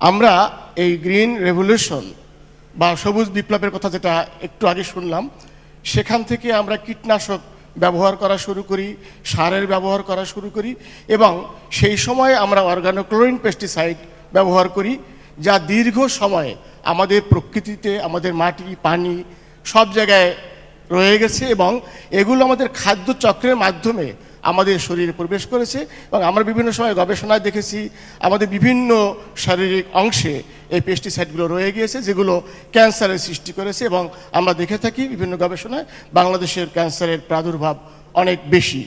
আমরা এই green revolution বা সবুজ বিপ্লবের কথা যেটা একটু আগে শুনলাম, সেখান থেকে আমরা কীটনাশক ব্যবহার করা শুরু করি, সারের ব্যবহার করা শুরু করি এবং সেই সময় আমরা অর্গানোক্লোরিন পেস্টিসাইড ব্যবহার করি, যা দীর্ঘ সময় আমাদের প্রকৃতিতে, আমাদের মাটি, পানি সব জায়গায় রয়ে গেছে এবং এগুলো আমাদের খাদ্য চক্রের মাধ্যমে আমাদের শরীরে প্রবেশ করেছে এবং আমরা বিভিন্ন সময় গবেষণায় দেখেছি আমাদের বিভিন্ন শারীরিক অংশে এই পেস্টিসাইডগুলো রয়ে গিয়েছে, যেগুলো ক্যান্সারের সৃষ্টি করেছে এবং আমরা দেখে থাকি বিভিন্ন গবেষণায় বাংলাদেশের ক্যান্সারের প্রাদুর্ভাব অনেক বেশি।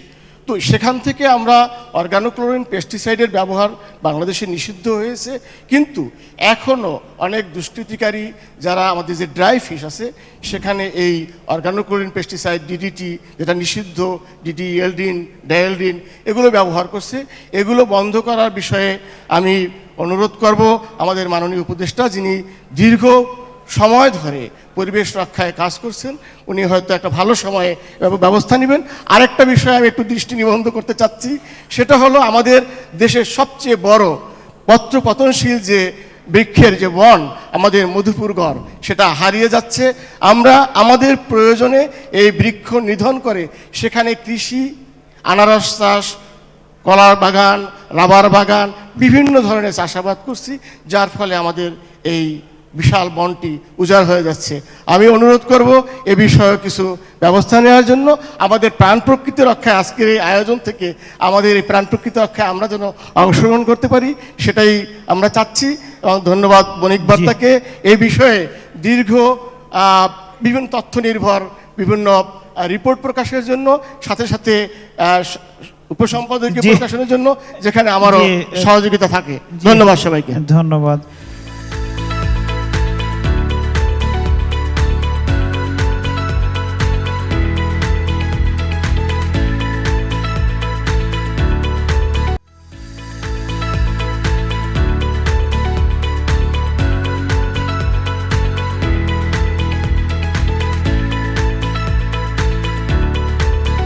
তো সেখান থেকে আমরা অর্গানোক্লোরিন পেস্টিসাইডের ব্যবহার বাংলাদেশে নিষিদ্ধ হয়েছে। কিন্তু এখনও অনেক দুষ্কৃতিকারী যারা আমাদের যে ড্রাই ফিশ আছে, সেখানে এই অর্গানোক্লোরিন পেস্টিসাইড ডিডিটি যেটা নিষিদ্ধ ডিডি এলডিন ডায়েলডিন এগুলো ব্যবহার করছে। এগুলো বন্ধ করার বিষয়ে আমি অনুরোধ করব আমাদের মাননীয় উপদেষ্টা যিনি দীর্ঘ সময় ধরে পরিবেশ রক্ষায় কাজ করছেন। উনি হয়তো একটা ভালো সময়ে ব্যবস্থা নেবেন। আরেকটা বিষয়ে আমি একটু দৃষ্টি নিবন্ধ করতে চাচ্ছি, সেটা হলো আমাদের দেশের সবচেয়ে বড় পত্রপতনশীল যে বৃক্ষের যে বন, আমাদের মধুপুরগড়, সেটা হারিয়ে যাচ্ছে। আমরা আমাদের প্রয়োজনে এই বৃক্ষ নিধন করে সেখানে কৃষি, আনারস চাষ, কলার বাগান, রাবার বাগান, বিভিন্ন ধরনের চাষাবাদ করছি, যার ফলে আমাদের এই বিশাল বনটি উজাড় হয়ে যাচ্ছে। আমি অনুরোধ করব এ বিষয়ে কিছু ব্যবস্থা নেওয়ার জন্য। আমাদের প্রাণ প্রকৃতি রক্ষায় আজকের এই আয়োজন থেকে আমাদের এই প্রাণ প্রকৃতি রক্ষায় আমরা যেন অংশগ্রহণ করতে পারি সেটাই আমরা চাচ্ছি। এবং ধন্যবাদ বণিক বার্তাকে। এই বিষয়ে দীর্ঘ বিভিন্ন তথ্য নির্ভর বিভিন্ন রিপোর্ট প্রকাশের জন্য সাথে সাথে উপসম্পাদকীয় প্রকাশনের জন্য যেখানে আমারও সহযোগিতা থাকে। ধন্যবাদ সবাইকে। ধন্যবাদ।